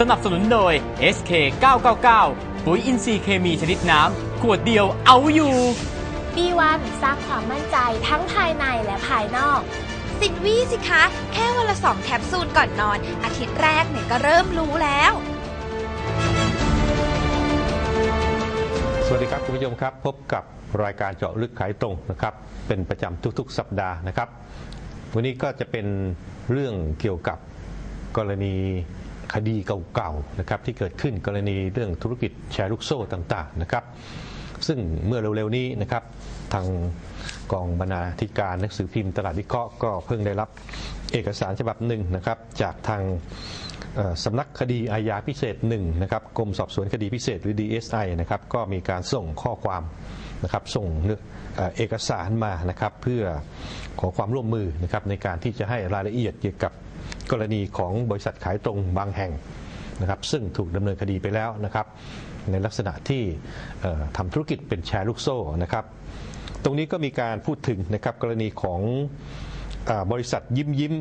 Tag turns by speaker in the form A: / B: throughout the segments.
A: สนับสนุนโดย SK 999ปุ๋ยอินทรีย์เคมีชนิดน้ำ ขวดเดียวเอาอยู่
B: B1 สร้างความมั่นใจทั้งภายในและภายนอก
C: สิบวิสิคะ แค่วันละสองแคปซูลก่อนนอน อาทิตย์แรกเนี่ยก็เริ่มรู้แล้ว
D: สวัสดีครับคุณผู้ชมครับ พบกับรายการเจาะลึกขายตรงนะครับ เป็นประจำทุกๆ สัปดาห์นะครับ วันนี้ก็จะเป็นเรื่องเกี่ยวกับกรณี คดีเก่าๆนะครับที่เกิดขึ้นกรณีเรื่องธุรกิจแชร์ลูกโซ่ต่างๆนะครับซึ่งเมื่อเร็วๆนี้นะครับทางกองบรรณาธิการหนังสือพิมพ์ตลาดวิเคราะห์ก็เพิ่งได้รับเอกสารฉบับหนึ่งนะครับจากทางสำนักคดีอาญาพิเศษหนึ่งนะครับกรมสอบสวนคดีพิเศษหรือ DSI นะครับก็มีการส่งข้อความนะครับส่งเอกสารมานะครับเพื่อขอความร่วมมือนะครับในการที่จะให้รายละเอียดเกี่ยวกับ กรณีของบริษัทขายตรงบางแห่งนะครับซึ่งถูกดำเนินคดีไปแล้วนะครับในลักษณะที่ทำธุรกิจเป็นแชร์ลูกโซ่นะครับตรงนี้ก็มีการพูดถึงนะครับกรณีของอบริษัทยิ้มยิ้ม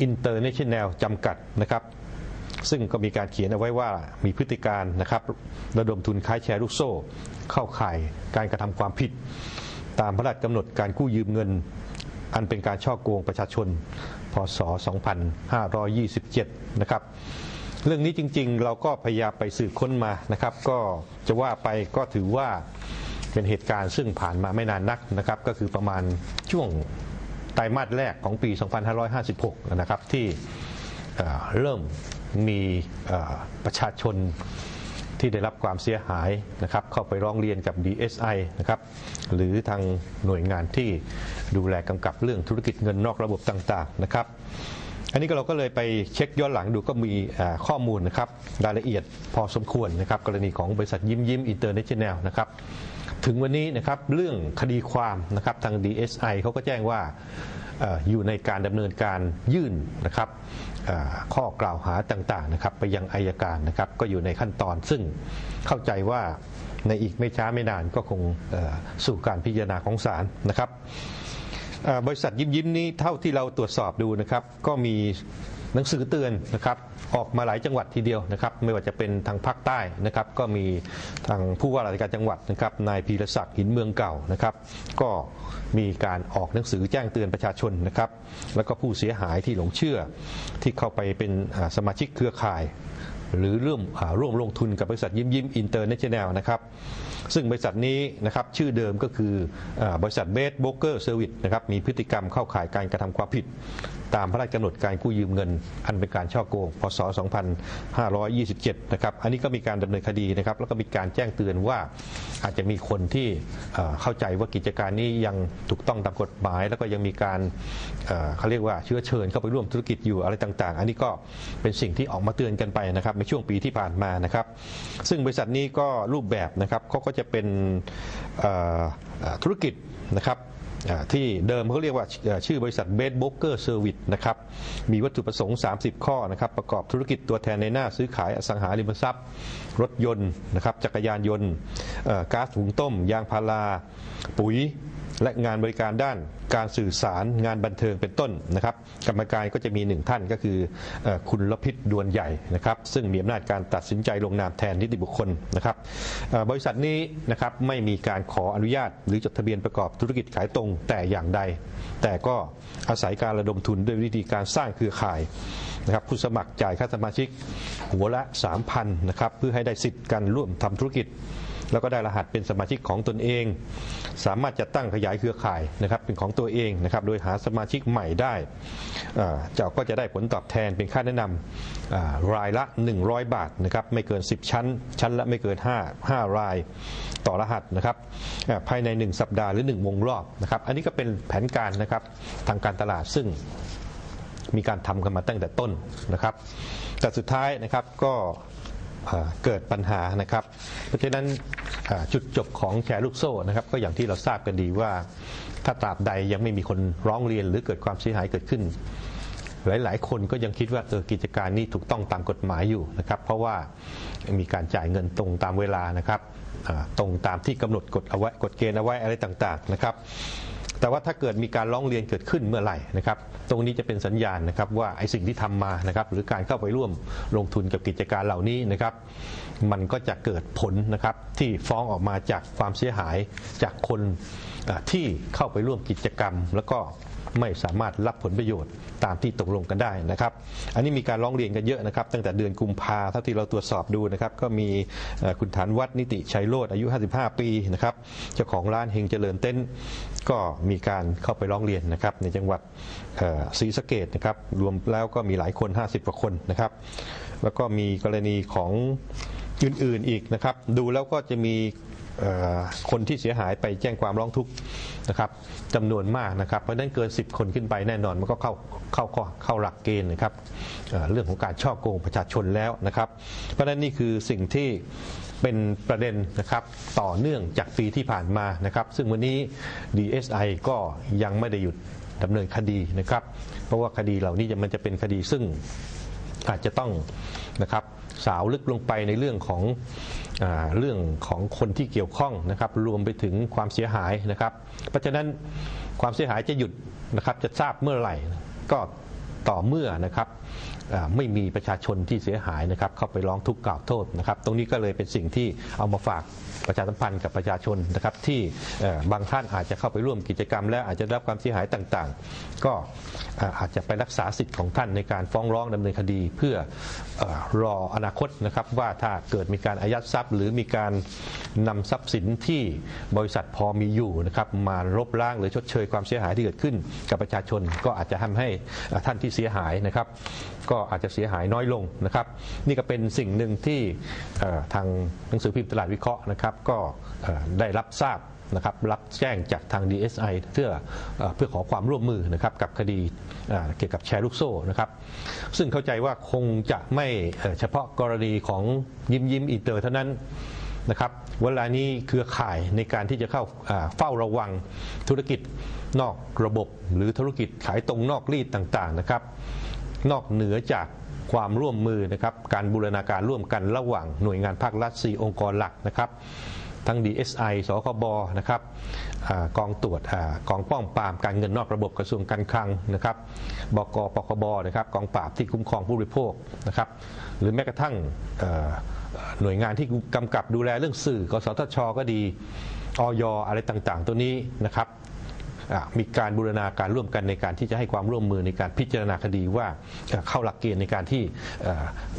D: อินเตอร์เนชั่นแนลจำกัดนะครับซึ่งก็มีการเขียนเอาไว้ว่ามีพฤติการนะครับระดมทุนค้ายแชร์ลูกโซ่ เข้าข่ายการกระทำความผิด ตามพระราชกำหนดการกู้ยืมเงิน อันเป็นการช่อโกงประชาชน พศ 2527 นะครับ เรื่องนี้จริงๆ เราก็พยายามไปสืบค้นมานะครับ ก็จะว่าไปก็ถือว่าเป็นเหตุการณ์ซึ่งผ่านมาไม่นานนักนะครับ ก็คือประมาณช่วงไตรมาสแรกของปี 2556 นะครับที่เเริ่มมีประชาชนที่ได้รับความเสียหายนะครับเข้าไปร้องเรียนกับ DSI นะครับหรือทางหน่วยงานที่ ดูแลกำกับเรื่องธุรกิจเงินนอกระบบต่างๆนะครับ อันนี้ก็เราก็เลยไปเช็คย้อนหลังดูก็มีข้อมูลนะครับรายละเอียดพอสมควรนะครับกรณีของบริษัทยิ้มยิ้มอินเตอร์เนชั่นแนลนะครับถึงวันนี้นะครับเรื่องคดีความนะครับทาง DSI เขาก็แจ้งว่าอยู่ในการดำเนินการยื่นนะครับข้อกล่าวหาต่างๆนะครับไปยังอายการนะครับก็อยู่ในขั้นตอนซึ่งเข้าใจว่าในอีกไม่ช้าไม่นานก็คงสู่การพิจารณาของศาลนะครับ บริษัทยิ้มยิ้มนี้เท่าที่เราตรวจสอบดูนะครับ ก็มีหนังสือเตือนนะครับออกมาหลายจังหวัดทีเดียวนะครับ ไม่ว่าจะเป็นทางภาคใต้นะครับ ก็มีทางผู้ว่าราชการจังหวัดนะครับนายพีรศักดิ์หินเมืองเก่านะครับ ก็มีการออกหนังสือแจ้งเตือนประชาชนนะครับ แล้วก็ผู้เสียหายที่หลงเชื่อที่เข้าไปเป็นสมาชิกเครือข่าย หรือร่วมอ่าร่วมลงทุนกับบริษัทยิ้มยิ้มอินเตอร์เนชั่นแนลนะครับ ซึ่งบริษัทนี้นะครับชื่อเดิมก็คืออบริษัทเบสโบรกเกอร์เซอร์วิสนะครับมีพฤติกรรมเข้าข่ายการกระทำความผิด ตามพระราชกำหนดการกู้ยืมเงิน อันเป็นการช่อโกงพศ 2527 นะครับอันนี้ก็มีการดำเนินคดีนะครับแล้วก็มีการแจ้งเตือนว่าอาจจะมีคนที่เข้าใจว่ากิจการนี้ยังถูกต้องตามกฎหมาย แล้วก็ยังมีการเอ่อเขาเรียกว่าเชื้อเชิญเข้าไปร่วมธุรกิจอยู่อะไรต่างๆ อันนี้ก็เป็นสิ่งที่ออกมาเตือนกันไปนะครับในช่วงปีที่ผ่านมานะครับ ซึ่งบริษัทนี้ก็รูปแบบนะครับเขาก็็จะเป็นธุรกิจนะครับที่เดิมเขาเรียกว่าชื่อบริษัทเบสโบรกเกอร์เซอร์วิสนะครับ มีวัตถุประสงค์ 30 ข้อนะครับ ประกอบธุรกิจตัวแทนในหน้าซื้อขายอสังหาริมทรัพย์ รถยนต์นะครับ จักรยานยนต์ก๊าซถุงต้ม ยางพารา ปุ๋ย และงานบริการด้านการสื่อสารงานบันเทิงเป็นต้นนะครับ กรรมการก็จะมีหนึ่งท่านก็คือคุณลพิษดวนใหญ่นะครับ ซึ่งมีอำนาจการตัดสินใจลงนามแทนนิติบุคคลนะครับบริษัทนี้นะครับไม่มีการขออนุญาต หรือจดทะเบียนประกอบธุรกิจขายตรงแต่อย่างใด แต่ก็อาศัยการระดมทุนด้วยวิธีการสร้างเครือข่ายนะครับผู้สมัครจ่ายค่าสมาชิกหัวละ 3,000นะครับเพื่อให้ได้สิทธิ์การร่วมทำธุรกิจ แล้วก็ได้รหัสเป็นสมาชิกของตนเอง สามารถจะตั้งขยายเครือข่ายนะครับเป็นของตัวเองนะครับโดยหาสมาชิกใหม่ได้เจ้าก็จะได้ผลตอบแทนเป็นค่าแนะนำรายละ 100 บาทนะครับไม่เกิน 10 ชั้น ชั้นละไม่เกิน 5 5 รายต่อรหัสนะครับภายใน 1 สัปดาห์หรือ 1 วงรอบนะครับอันนี้ก็เป็นแผนการนะครับทางการตลาดซึ่งมีการทำกันมาตั้งแต่ต้นนะครับ แต่สุดท้ายนะครับก็ เกิดปัญหานะครับ เพราะฉะนั้นจุดจบของแชร์ลูกโซ่นะครับ ก็อย่างที่เราทราบกันดีว่า ถ้าตราบใดยังไม่มีคนร้องเรียนหรือเกิดความเสียหายเกิดขึ้น หลาย ๆ คนก็ยังคิดว่าเออกิจการนี้ถูกต้องตามกฎหมายอยู่นะครับ เพราะว่ามีการจ่ายเงินตรงตามเวลานะครับตรงตามที่กำหนดกฎเอาไว้กฎเกณฑ์เอาไว้อะไรต่าง ๆ นะครับ แต่ว่าถ้าเกิดมีการร้องเรียนเกิดขึ้นเมื่อไหร่นะครับ ตรงนี้จะเป็นสัญญาณนะครับว่าไอ้สิ่งที่ทำมานะครับ หรือการเข้าไปร่วมลงทุนกับกิจการเหล่านี้นะครับ มันก็จะเกิดผลนะครับที่ฟ้องออกมาจากความเสียหายจากคนที่เข้าไปร่วมกิจกรรม แล้วก็ไม่สามารถรับผลประโยชน์ตามที่ตกลงกันได้นะครับ อันนี้มีการร้องเรียนกันเยอะนะครับ ตั้งแต่เดือนกุมภาเท่าที่เราตรวจสอบดูนะครับ ก็มีคุณฐานวัดนิติชัยโรธอายุ 55 ปีนะครับ เจ้าของร้านเฮงเจริญเต้นก็มีการเข้าไปร้องเรียนนะครับในจังหวัดศรีสะเกดนะครับรวมแล้วก็มีหลายคน 50 กว่าคนนะครับ แล้วก็มีกรณีของอื่นๆอีกนะครับ ดูแล้วก็จะมีคนที่เสียหายไปแจ้งความร้องทุกข์นะครับจำนวนมากนะครับเพราะนั้นเกิน 10 คนขึ้นไปแน่นอนมันก็เข้าเข้าเข้าเข้าหลักเกณฑ์นะครับเรื่องของการช่อโกงประชาชนแล้วนะครับ เพราะนั้นนี่คือสิ่งที่ เป็นประเด็นนะครับต่อเนื่องจากปีที่ผ่านมานะครับ ซึ่งวันนี้ DSI ก็ยังไม่ได้หยุดดำเนินคดีนะครับ เพราะว่าคดีเหล่านี้มันจะเป็นคดีซึ่งอาจจะต้องนะครับสาวลึกลงไปในเรื่องของอเรื่องของคนที่เกี่ยวข้องนะครับรวมไปถึงความเสียหายนะครับ เพราะฉะนั้นความเสียหายจะหยุดนะครับจะทราบเมื่อไหร่ ก็ต่อเมื่อนะครับ ไม่มีประชาชนที่เสียหายนะครับเข้าไปร้องทุกข์กล่าวโทษนะครับ ตรงนี้ก็เลยเป็นสิ่งที่เอามาฝากประชาสัมพันธ์กับประชาชนนะครับที่บางท่านอาจจะเข้าไปร่วมกิจกรรม แล้วอาจจะรับความเสียหายต่างๆ ก็อาจจะไปรักษาสิทธิ์ของท่านในการฟ้องร้องดำเนินคดี เพื่ออรออนาคตนะครับว่าถ้าเกิดมีการอายัดทรัพย์ หรือมีการนำทรัพย์สินที่บริษัทพอมีอยู่นะครับมาลบล้างหรือชดเชยความเสียหายที่เกิดขึ้น กับประชาชนก็อาจจะทำให้ท่านที่เสียหายนะครับก็อาจจะเสียหายน้อยลงนะครับ นี่ก็เป็นสิ่งหนึ่งที่ทางหนังสือพิมพ์ตลาดวิเคราะห์นะครับ ก็ได้รับทราบนะครับรับแจ้งจากทาง DSI เพื่อเอ่อเพื่อขอความร่วมมือนะครับกับคดีเกี่ยวกับแชร์ลูกโซ่นะครับซึ่งเข้าใจว่าคงจะไม่เฉพาะกรณีของยิ้มยิ้มอินเตอร์เท่านั้นนะครับเวลานี้เครือข่ายในการที่จะเข้าอ่าเฝ้าระวังธุรกิจนอกระบบ หรือธุรกิจขายตรงนอกรีดต่างๆนะครับ นอกเหนือจากความร่วมมือนะครับการบูรณาการร่วมกันระหว่างหน่วยงานภาครัฐ 4 องค์กรหลักนะครับ ทั้ง DSI สคบนะครับอกองตรวจอกองป้องปรามการเงินนอกระบบกระทรวงการคลังนะครับบกปคบนะครับกองปราบที่คุ้มครองผู้บริโภคนะครับหรือแม้กระทั่งหน่วยงานที่กำกับดูแลเรื่องสื่อกสทช ก็ดีออยอะไรต่างๆ ตัวนี้นะครับ มีการบูรณาการร่วมกันในการที่จะให้ความร่วมมือในการพิจารณาคดีว่าเข้าหลักเกณฑ์ในการที่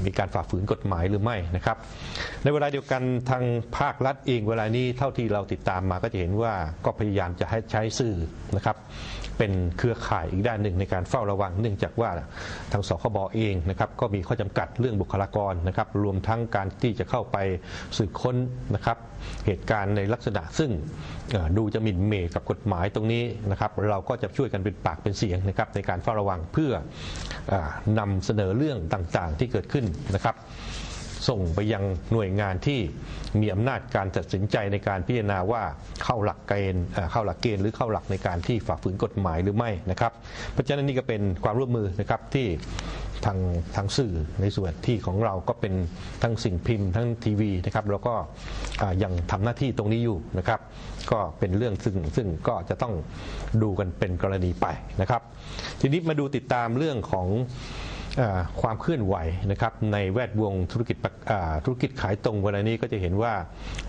D: มีการฝ่าฝืนกฎหมายหรือไม่นะครับ ในเวลาเดียวกันทางภาครัฐเองเวลานี้เท่าที่เราติดตามมาก็จะเห็นว่าก็พยายามจะให้ใช้สื่อนะครับ เป็นเครือข่ายอีกด้านหนึ่งในการเฝ้าระวัง เนื่องจากว่าทางสคบเองนะครับก็มีข้อจำกัดเรื่องบุคลากรนะครับรวมทั้งการที่จะเข้าไปสืบค้นนะครับเหตุการณ์ในลักษณะซึ่งดูจะหมิ่นเมกับกฎหมายตรงนี้นะครับเราก็จะช่วยกันเป็นปากเป็นเสียงนะครับในการเฝ้าระวังเพื่อออนำเสนอเรื่องต่างๆที่เกิดขึ้นนะครับ ส่งไปยังหน่วยงานที่มีอำนาจการตัดสินใจในการพิจารณาว่าเข้าหลักเกณฑ์เข้าหลักเกณฑ์หรือเข้าหลักในการที่ฝ่าฝืนกฎหมายหรือไม่นะครับเพราะฉะนั้นนี่ก็เป็นความร่วมมือนะครับที่ทางทางสื่อในส่วนที่ของเราก็เป็นทั้งสิ่งพิมพ์ทั้งทีวีนะครับแล้วก็ยังทำหน้าที่ตรงนี้อยู่นะครับ ก็เป็นเรื่องซึ่งซึ่งก็จะต้องดูกันเป็นกรณีไปนะครับ ทีนี้มาดูติดตามเรื่องของ ความเคลื่อนไหวนะครับในแวดวงธุรกิจธุรกิจขายตรงเวันนี้ก็จะเห็นว่า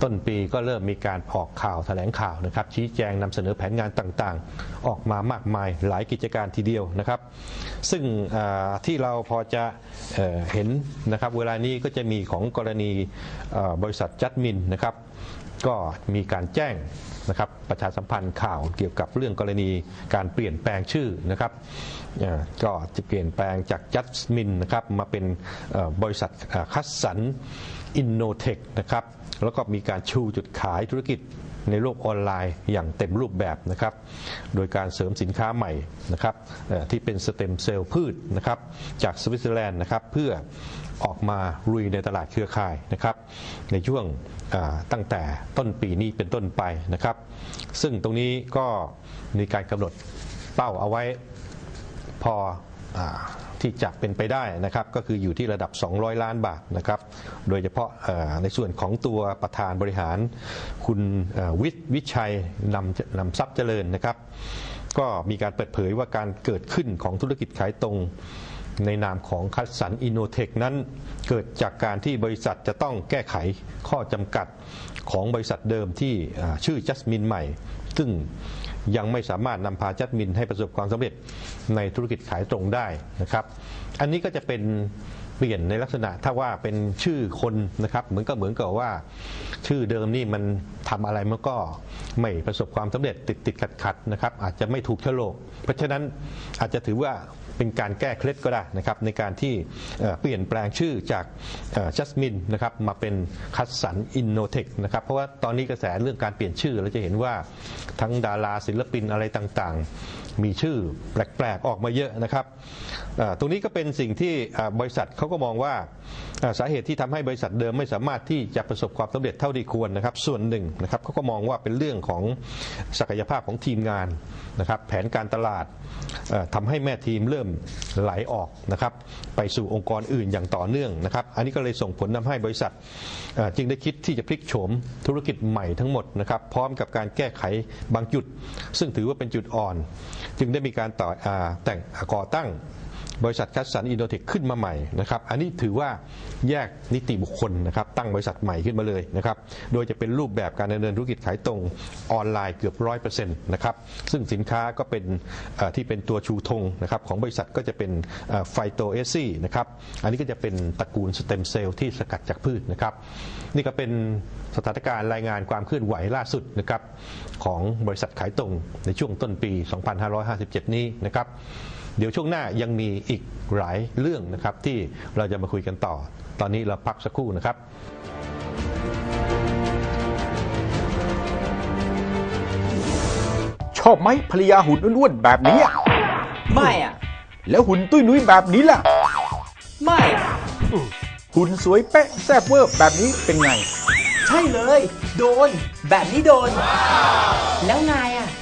D: ต้นปีก็เริ่มมีการออกข่าวแถลงข่าวนะครับ ชี้แจงนำเสนอแผนงานต่างๆ ออกมามากมายหลายกิจการทีเดียวนะครับ ซึ่งที่เราพอจะเอเห็นนะครับเวลานี้ก็จะมีของกรณีบริษัทจัดมินนะครับก็มีการแจ้ง นะครับประชาสัมพันธ์ข่าวเกี่ยวกับเรื่องกรณีการเปลี่ยนแปลงชื่อนะครับก็จะเปลี่ยนแปลงจากจัสมินนะครับมาเป็นบริษัทคัสสันอินโนเทคนะครับแล้วก็มีการชูจุดขายธุรกิจในโลกออนไลน์อย่างเต็มรูปแบบนะครับ โดยการเสริมสินค้าใหม่นะครับที่เป็นสเต็มเซลล์พืชนะครับจากสวิตเซอร์แลนด์นะครับเพื่อออกมาลุยในตลาดเครือข่ายนะครับในช่วง ตั้งแต่ต้นปีนี้เป็นต้นไปนะครับ ซึ่งตรงนี้ก็มีการกำหนดเป้าเอาไว้พออที่จะเป็นไปได้นะครับ ก็คืออยู่ที่ระดับ 200 ล้านบาทนะครับ โดยเฉพาะในส่วนของตัวประธานบริหาร คุณวิทย์วิชัยนำนำทรัพย์เจริญนะครับ ก็มีการเปิดเผยว่าการเกิดขึ้นของธุรกิจขายตรง ในนามของคัสสันอินโนเทคนั้น เกิดจากการที่บริษัทจะต้องแก้ไขข้อจำกัดของบริษัทเดิมที่ชื่อจัสมินใหม่ ซึ่งยังไม่สามารถนำพาจัสมินให้ประสบความสำเร็จในธุรกิจขายตรงได้นะครับ อันนี้ก็จะเป็นเปลี่ยนในลักษณะถ้าว่าเป็นชื่อคนนะครับเหมือนกับเหมือนกับว่า ชื่อเดิมนี่มันทำอะไรมันก็ไม่ประสบความสำเร็จติดติดขัดขัดนะครับ อาจจะไม่ถูกโฉลก เพราะฉะนั้นอาจจะถือว่า เป็นการแก้เคล็ดก็ได้นะครับในการที่เปลี่ยนแปลงชื่อจากจัสมินนะครับมาเป็นคัสสันอินโนเทคนะครับเพราะว่าตอนนี้กระแสเรื่องการเปลี่ยนชื่อเราจะเห็นว่าทั้งดาราศิลปินอะไรต่างๆ มีชื่อแปลกๆออกมาเยอะนะครับตรงนี้ก็เป็นสิ่งที่บริษัทเขาก็มองว่า สาเหตุที่ทำให้บริษัทเดิมไม่สามารถที่จะประสบความสำเร็จเท่าที่ควรนะครับ ส่วนหนึ่งนะครับเขาก็มองว่าเป็นเรื่องของศักยภาพของทีมงานนะครับ แผนการตลาดเอ่อทำให้แม่ทีมเริ่มไหลออกนะครับไปสู่องค์กรอื่นอย่างต่อเนื่องนะครับ อันนี้ก็เลยส่งผลทำให้บริษัทจึงได้คิดที่จะพลิกโฉมธุรกิจใหม่ทั้งหมดนะครับ พร้อมกับการแก้ไขบางจุด ซึ่งถือว่าเป็นจุดอ่อน จึงได้มีการต่ออาแต่งก่อตั้ง บริษัทคัสสันอินโดเทคขึ้นมาใหม่นะครับอันนี้ถือว่าแยกนิติบุคคลนะครับตั้งบริษัทใหม่ขึ้นมาเลยนะครับโดยจะเป็นรูปแบบการดำเนินธุรกิจขายตรงออนไลน์เกือบร้อยเปอร์เซ็นต์นะครับซึ่งสินค้าก็เป็นที่เป็นตัวชูธงนะครับของบริษัทก็จะเป็นไฟโตเอซี่นะครับอันนี้ก็จะเป็นตระกูลสเต็มเซลล์ที่สกัดจากพืชนะครับนี่ก็เป็นสถานการณ์รายงานความเคลื่อนไหวล่าสุดนะครับของบริษัทขายตรงในช่วงต้นปี 2557 นี้นะครับ เดี๋ยวช่วงหน้ายังมีอีกหลายเรื่องนะครับที่เราจะมาคุยกันต่อ ตอนนี้เราพักสักครู่นะครับ
E: ชอบไหมภรรยาหุ่นอ้วนๆแบบนี้อะ
A: ไม่อะ
E: แล้วหุ่นตุ้ยนุ้ยแบบนี้ล่ะ
A: ไม่
E: หุ่นสวยเป๊ะแซ่บเวอร์แบบนี้เป็นไง
A: ใช่เลย โดน แบบนี้โดน แล้วนายอะ
C: อยาก